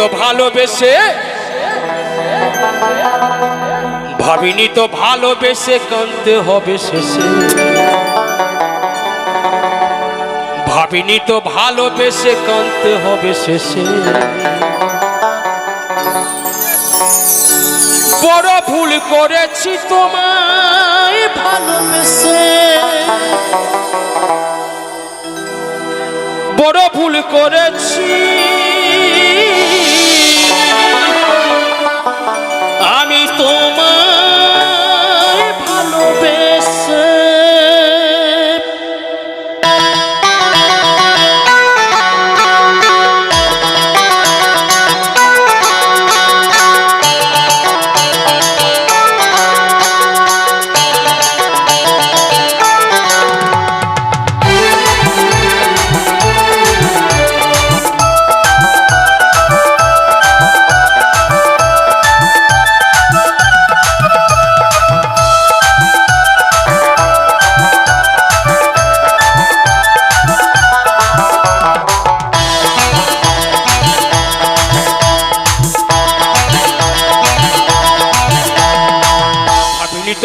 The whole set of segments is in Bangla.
তো ভালোবেসে, ভাবিনি তো ভালোবেসে কানতে হবে শেষে। ভাবিনি তো ভালোবেসে কানতে হবে শেষে। বড় ভুল করেছি তোমায় ভালোবেসে। বড় ভুল করেছি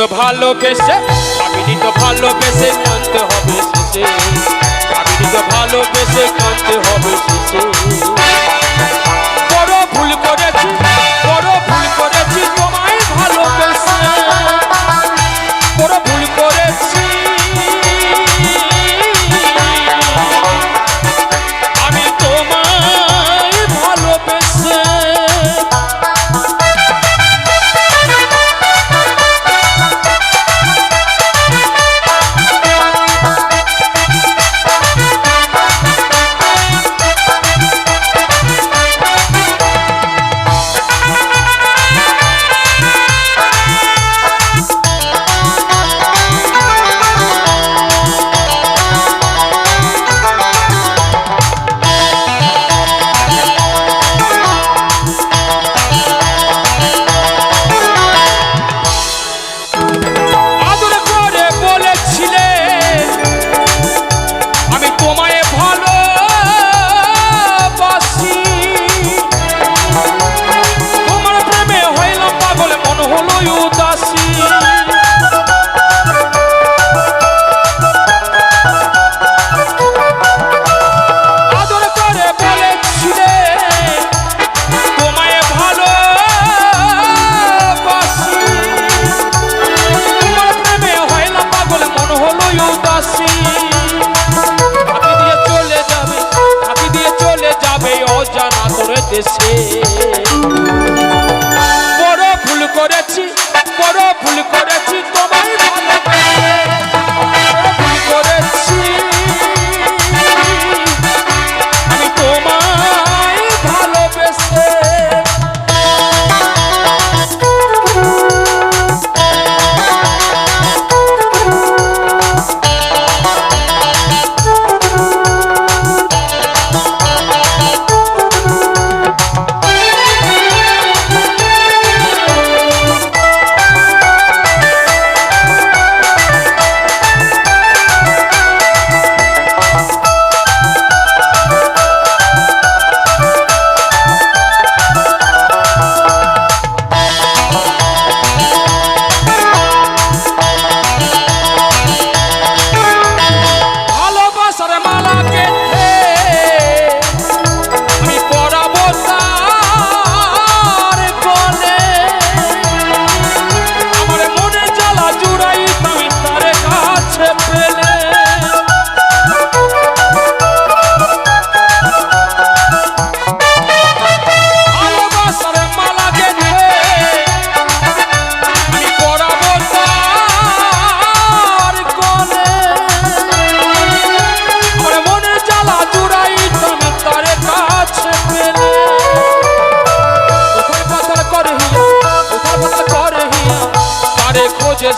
তো ভালোবেসে কামিনী তো ভালোবেসে কানতে হবে শেষে কামিনী তো ভালোবেসে কানতে হবে শেষে বড় ভুল করে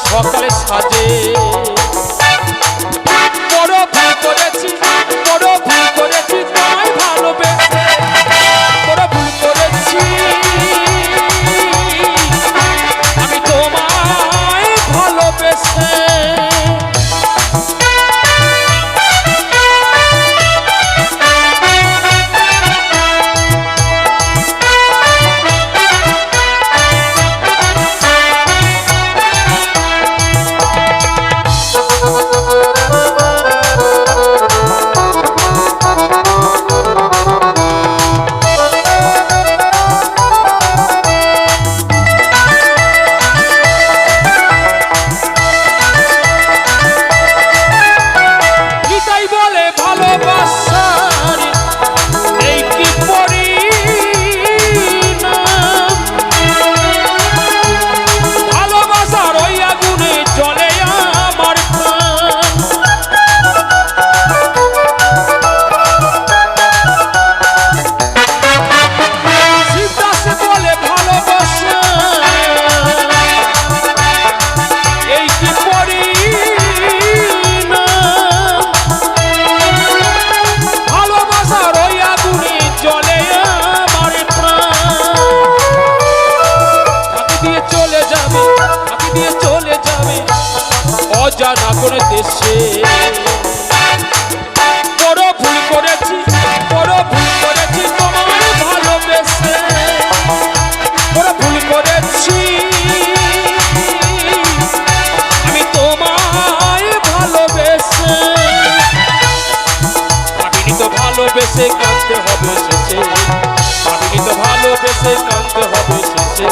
সকালে সাজে। অজানা করে দেশে। বড় ভুল করেছি, বড় ভুল করেছি তোমায় ভালোবেসে। বড় কাঁদতে হবে শেষে। ভালোবেসে কাঁদতে হবে শেষে।